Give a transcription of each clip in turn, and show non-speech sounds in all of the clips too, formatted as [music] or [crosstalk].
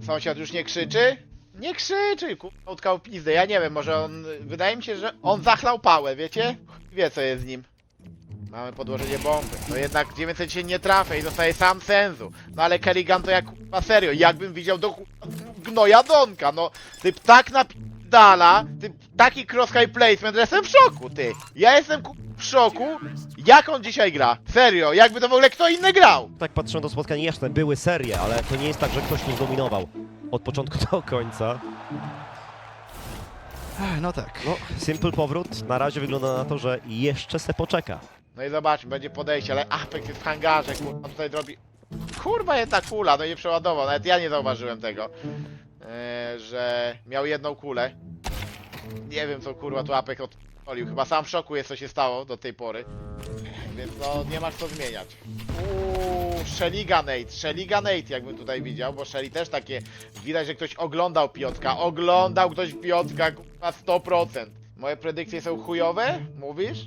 Sąsiad już nie krzyczy? Nie krzyczy, kurwa, utkał pizdę. Ja nie wiem, może on... Wydaje mi się, że on zachlał pałę, wiecie? Wie, co jest z nim. Mamy podłożenie bomby. No jednak 900 się nie trafia i zostaje sam sensu. No ale Kerrigan to jak kurwa serio, jakbym widział do kurwa gnoja Donka, no. Typ tak napierdala, typ taki cross high placement, że jestem w szoku, ty. Ja jestem kurwa, w szoku, jak on dzisiaj gra. Serio, jakby to w ogóle kto inny grał. Tak patrzę do spotkań, jasne, były serie, ale to nie jest tak, że ktoś tu zdominował od początku do końca. No tak. No, simple powrót, na razie wygląda na to, że jeszcze se poczeka. No i zobaczmy, będzie podejście, ale Apex jest w hangarze, kurwa, tutaj robi... Kurwa jedna kula, no i przeładował, nawet ja nie zauważyłem tego, eee, że miał jedną kulę. Nie wiem co kurwa tu Apex odpalił, chyba sam w szoku jest co się stało do tej pory. Więc no, nie masz co zmieniać. Uuu, Sheliga Nate, Sheliga Nate jakbym tutaj widział, bo Shelly też takie, widać, że ktoś oglądał Piotka, oglądał ktoś Piotka, kurwa 100%. Moje predykcje są chujowe, mówisz?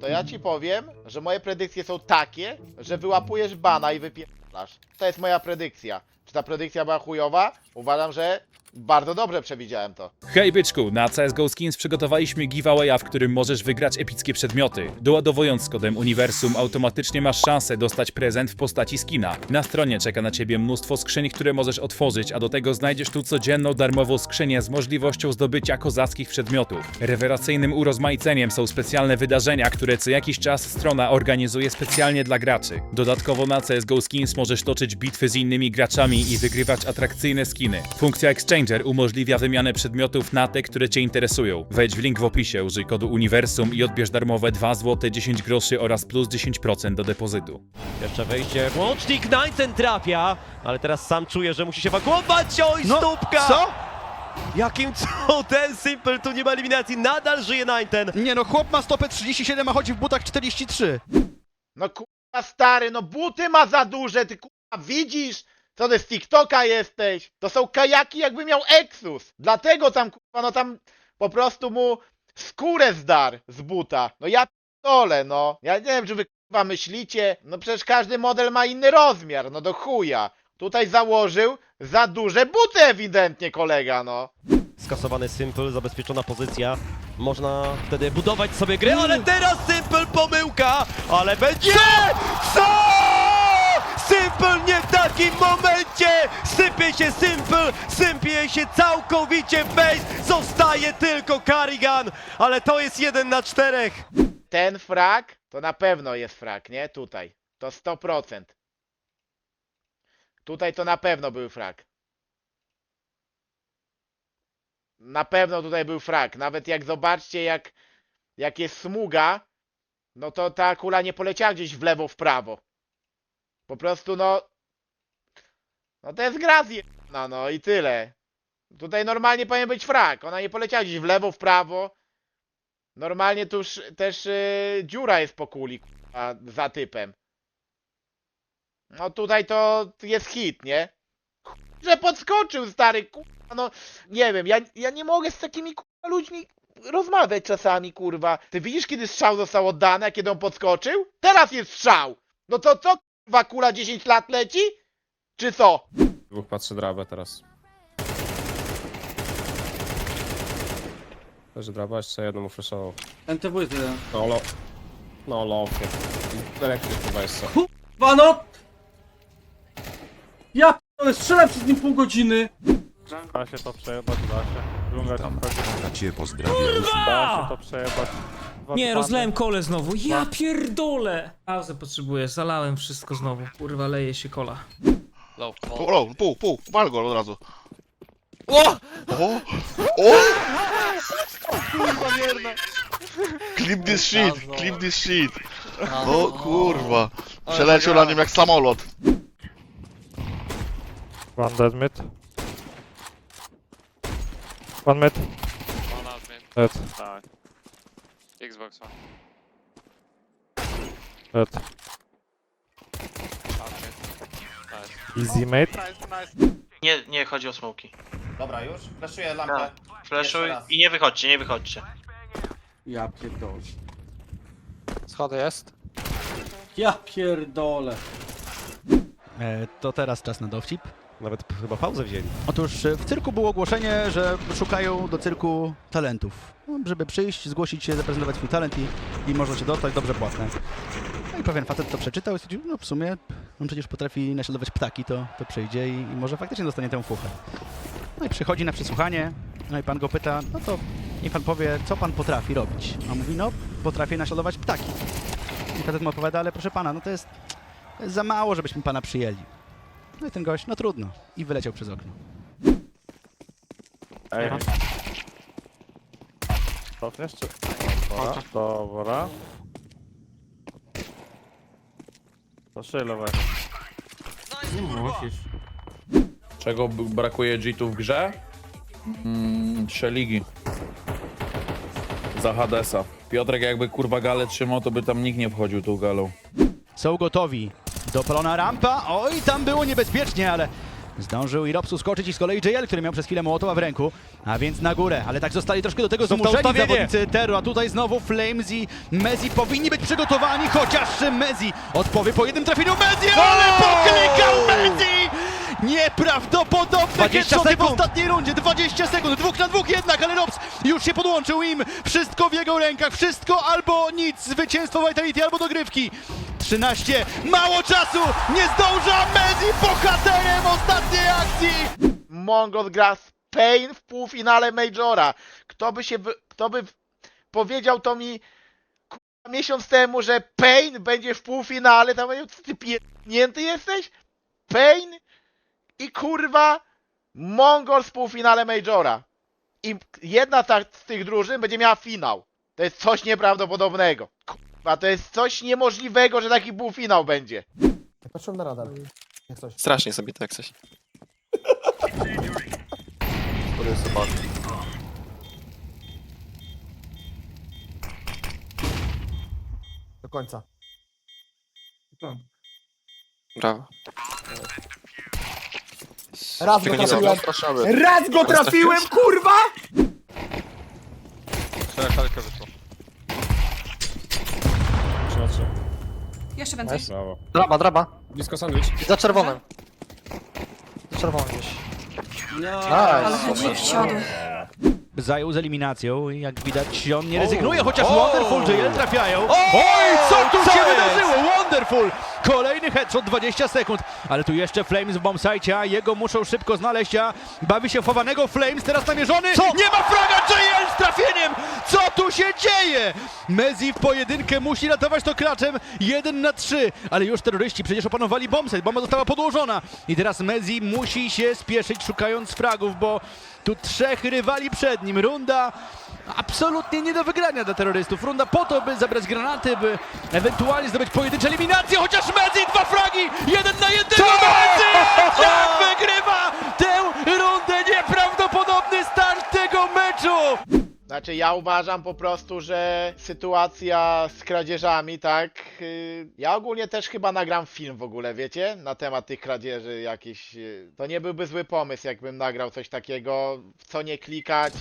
To ja ci powiem, że moje predykcje są takie, że wyłapujesz bana i wypierasz. To jest moja predykcja. Czy ta predykcja była chujowa? Uważam, że bardzo dobrze przewidziałem to. Hej byczku, na CSGO Skins przygotowaliśmy giveawaya, w którym możesz wygrać epickie przedmioty. Doładowując z kodem Uniwersum automatycznie masz szansę dostać prezent w postaci skina. Na stronie czeka na ciebie mnóstwo skrzyń, które możesz otworzyć, a do tego znajdziesz tu codzienną darmową skrzynię z możliwością zdobycia kozackich przedmiotów. Rewelacyjnym urozmaiceniem są specjalne wydarzenia, które co jakiś czas strona organizuje specjalnie dla graczy. Dodatkowo na CSGO Skins możesz toczyć bitwy z innymi graczami i wygrywać atrakcyjne skiny. Funkcja Exchanger umożliwia wymianę przedmiotów na te, które Cię interesują. Wejdź w link w opisie, użyj kodu Uniwersum i odbierz darmowe 2 zł 10 groszy oraz plus 10% do depozytu. Jeszcze wejdzie, łącznik Nineten trafia, ale teraz sam czuje, że musi się ewakuować, oj, No, stópka! co? Jakim cudem Simple tu nie ma eliminacji, nadal żyje Nineten! Nie no, chłop ma stopę 37, a chodzi w butach 43. No kurwa stary, no buty ma za duże, ty kurwa widzisz? Co ty z TikToka jesteś? To są kajaki jakby miał Exus. Dlatego tam kurwa, no tam po prostu mu skórę zdar z buta. No ja dole, no. Ja nie wiem, czy wy kurwa myślicie. No przecież każdy model ma inny rozmiar, no do chuja. Tutaj założył za duże buty ewidentnie kolega, no. Skasowany Simple, zabezpieczona pozycja. Można wtedy budować sobie grę, ale teraz Simple pomyłka! Ale będzie... Co? Simple nie w takim momencie! Sypie się Simple, sypie się całkowicie base, zostaje tylko Carrigan, ale to jest jeden na czterech. Ten frak to na pewno jest frak, nie? Tutaj. To 100%. Tutaj to na pewno był frak. Na pewno tutaj był frak. Nawet jak zobaczcie, jak, jak jest smuga, no to ta kula nie poleciała gdzieś w lewo, w prawo. Po prostu no. No to jest gra zjebana, no i tyle. Tutaj normalnie powinien być frak. Ona nie poleciała gdzieś w lewo, w prawo. Normalnie tuż też y, dziura jest po kuli kurwa, za typem. No tutaj to jest hit, nie? Że podskoczył stary, kurwa, no nie wiem, ja, ja nie mogę z takimi kurwa ludźmi rozmawiać czasami, kurwa. Ty widzisz kiedy strzał został oddany, a kiedy on podskoczył? Teraz jest strzał! No to co kurwa kula 10 lat leci? Czy co? Dwóch patrzy drabę teraz. Leży draba, jeszcze jedno mu flashował. NTW jest jeden. No lo... No lofie. Elektryk chyba jeszcze. Wano! Ja p***le, strzelam przez nim pół godziny! Da się to przejebać, da się. Dżungla Witam. ci wchodzi. Ja cię pozdrawiam. Da się to przejebać. Nie, rozlałem kole znowu. Ja pierdolę! Pauzę potrzebuję, zalałem wszystko znowu. Kurwa, leje się kola. O, pół, pół, wal go od razu. O! O! O! Kurwa mierna. Clip this shit, clip this shit. O kurwa. Przeleciał na nim jak samolot. One dead mid. One mid. Dead. Tak. Xbox One. Dead. Easy mate. Nie, nie chodzi o smoki. Dobra, już? Flaszuję lampę. Flashuj Jeszcze raz. i nie wychodźcie, nie wychodźcie. Ja pierdolę. Schody jest. Ja pierdolę. E, to teraz czas na dowcip. Nawet chyba pauzę wzięli. Otóż e, w cyrku było ogłoszenie, że szukają do cyrku talentów. No, Żeby przyjść, zgłosić się, zaprezentować swój talent i, i można się dostać, dobrze płatne. No i pewien facet to przeczytał i stwierdził, no w sumie on przecież potrafi naśladować ptaki, to, to przyjdzie i, i może faktycznie dostanie tę fuchę. No i przychodzi na przesłuchanie, no i pan go pyta, no to niech pan powie, co pan potrafi robić. A on mówi, no potrafię naśladować ptaki. I facet mu opowiada, ale proszę pana, no to jest, to jest za mało, żebyśmy pana przyjęli. No i ten gość, no trudno. I wyleciał przez okno. Ej. To jeszcze. Dobra, dobra. To Nie musisz. Czego b- brakuje G2 w grze? Mm, trzy ligi. Za Hadesa. Piotrek jakby kurwa galę trzymał, to by tam nikt nie wchodził tą galą. Są gotowi. Dopalona rampa. Oj, tam było niebezpiecznie, ale zdążył Iropsu skoczyć i z kolei JL, który miał przez chwilę Mołotowa w ręku. A więc na górę, ale tak zostali troszkę do tego zmuszeni zawodnicy Teru. A tutaj znowu Flames i Mezi powinni być przygotowani, chociaż Mezi odpowie po jednym trafieniu. Mezi, ale poklikał Mezi! Nieprawdopodobne 20 headshoty w ostatniej rundzie. 20 sekund, dwóch na dwóch jednak, ale Rops już się podłączył im. Wszystko w jego rękach, wszystko albo nic. Zwycięstwo Vitality albo dogrywki. 13, mało czasu, nie zdąża Mezi bohaterem ostatniej akcji. Mongol gra Pain w półfinale Majora. Kto by się, kto by powiedział to mi miesiąc temu, że Pain będzie w półfinale, to będzie, ty pierdnięty jesteś? Pain i kurwa Mongol w półfinale Majora. I jedna z tych drużyn będzie miała finał. To jest coś nieprawdopodobnego. Kurwa, to jest coś niemożliwego, że taki półfinał będzie. Patrzyłem na radar. Strasznie sobie tak coś. Do końca. Brawo. Raz go trafiłem! Raz go trafiłem, kurwa! Jeszcze więcej. Brawo. Draba, draba. Blisko sandwich. Za czerwonym. Za czerwonym gdzieś. Ale hedzik siadł. Zajął z eliminacją i jak widać on nie rezygnuje, chociaż Wonderful JL trafiają. Oj, co tu Co się jest? wydarzyło? Wonderful! Kolejny headshot, 20 sekund, ale tu jeszcze Flames w bombsite, a jego muszą szybko znaleźć, a bawi się chowanego Flames, teraz namierzony. Co? Nie ma fraga JL z trafieniem! Co tu się dzieje? Mezi w pojedynkę musi ratować to klaczem, 1 na 3, ale już terroryści przecież opanowali bombsite, bomba została podłożona i teraz Mezi musi się spieszyć szukając fragów, bo tu trzech rywali przed nim. Runda absolutnie nie do wygrania dla terrorystów. Runda po to, by zabrać granaty, by ewentualnie zdobyć pojedyncze eliminacje, chociaż Mezi dwa fragi! Jeden na jednego Mezi! Jak wygrywa tę rundę! Nieprawdopodobny start tego meczu! Znaczy ja uważam po prostu, że sytuacja z kradzieżami, tak? yy, Ja ogólnie też chyba nagram film w ogóle, wiecie? Na temat tych kradzieży jakieś. yy, To nie byłby zły pomysł, jakbym nagrał coś takiego, w co nie klikać.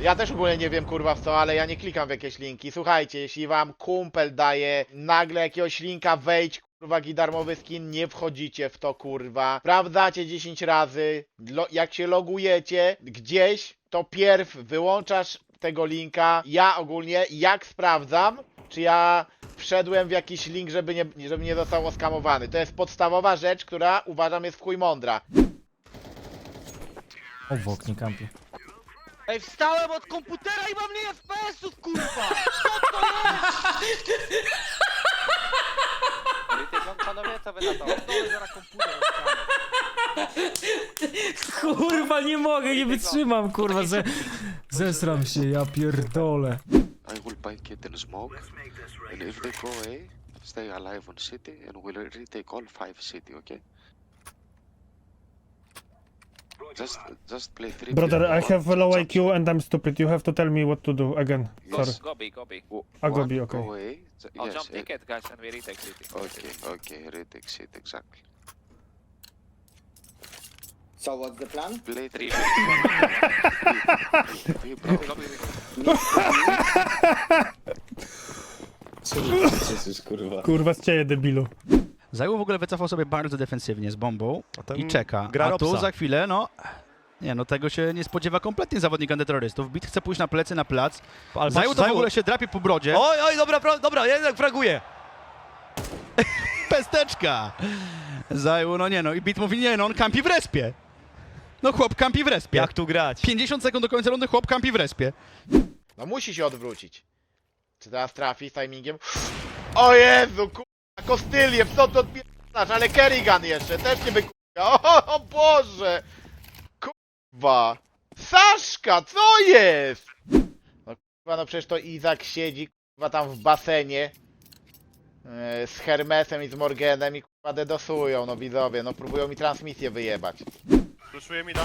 Ja też ogólnie nie wiem kurwa w co, ale ja nie klikam w jakieś linki. Słuchajcie, jeśli wam kumpel daje nagle jakiegoś linka, wejdź kurwa jaki darmowy skin, nie wchodzicie w to kurwa. Sprawdzacie 10 razy, lo, jak się logujecie gdzieś, to pierw wyłączasz tego linka. Ja ogólnie jak sprawdzam, czy ja wszedłem w jakiś link, żeby nie, żeby nie został oskamowany. To jest podstawowa rzecz, która uważam jest w chuj mądra. O, w oknie kampi. Ej, wstałem od komputera i mam mniej FPS-ów, kurwa! Panowie, co wy na to? Kurwa, nie mogę, nie wytrzymam, kurwa, ze... zesram się, ja pierdolę. I will bite it in smoke. And if they go away, stay alive on city and we'll retake all five city, okay? Just, just play three. Brother, I have a low IQ and I'm stupid. You have to tell me what to do again. Sorry. Go B, go B. I go B, okay. Go away. I'll yes, jump eh, ticket, guys, and we retake city. Okay, okay, retake city, exactly. So what's the plan? Play three. three. [laughs] [laughs] [laughs] Kurwa, z ciebie, debilu. Zajął w ogóle wycofał sobie bardzo defensywnie z bombą i czeka. gra A tu za chwilę, no... Nie, no tego się nie spodziewa kompletnie zawodnik antyterrorystów. Bit chce pójść na plecy, na plac. Ale Zajął to w ogóle się drapie po brodzie. Oj, oj, dobra, dobra, jednak fraguje. Pesteczka! Zajął, no nie no. I Bit mówi, nie no, on kampi w respie. No chłop kampi w respie. Jak tu grać? 50 sekund do końca rundy, chłop kampi w respie. No musi się odwrócić. Czy teraz trafi z timingiem? O Jezu, kurwa, Kostyliew, co to odpierasz? Ale Kerrigan jeszcze, też nie wykurwa. [laughs] O, o Boże! Kurwa! Saszka, co jest? No kurwa, no przecież to Izak siedzi, kurwa, tam w basenie. e, Z Hermesem i z Morganem i kurwa dedosują, no widzowie, no próbują mi transmisję wyjebać. Proszę mi da.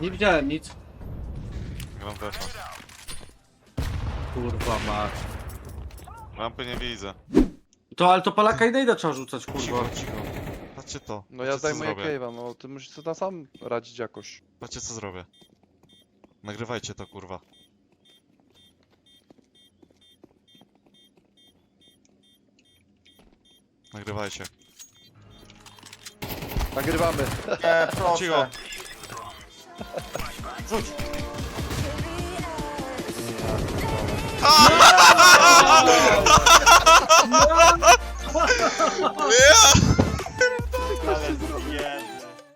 Nie widziałem nic. Gram tefa. Kurwa mać. Rampy nie widzę. To, ale to Polaka i Nejda trzeba rzucać, kurwa. Cicho, cicho. Patrzcie to. No ja Patrzcie, co zdejmuję zrobię. cave'a, no ty musisz sobie tam sam radzić jakoś. Patrzcie co zrobię. Nagrywajcie to kurwa. Nagrywajcie. Nagrywamy. E, Cicho. Rzuć. [laughs] A! [laughs] 왜야? [laughs]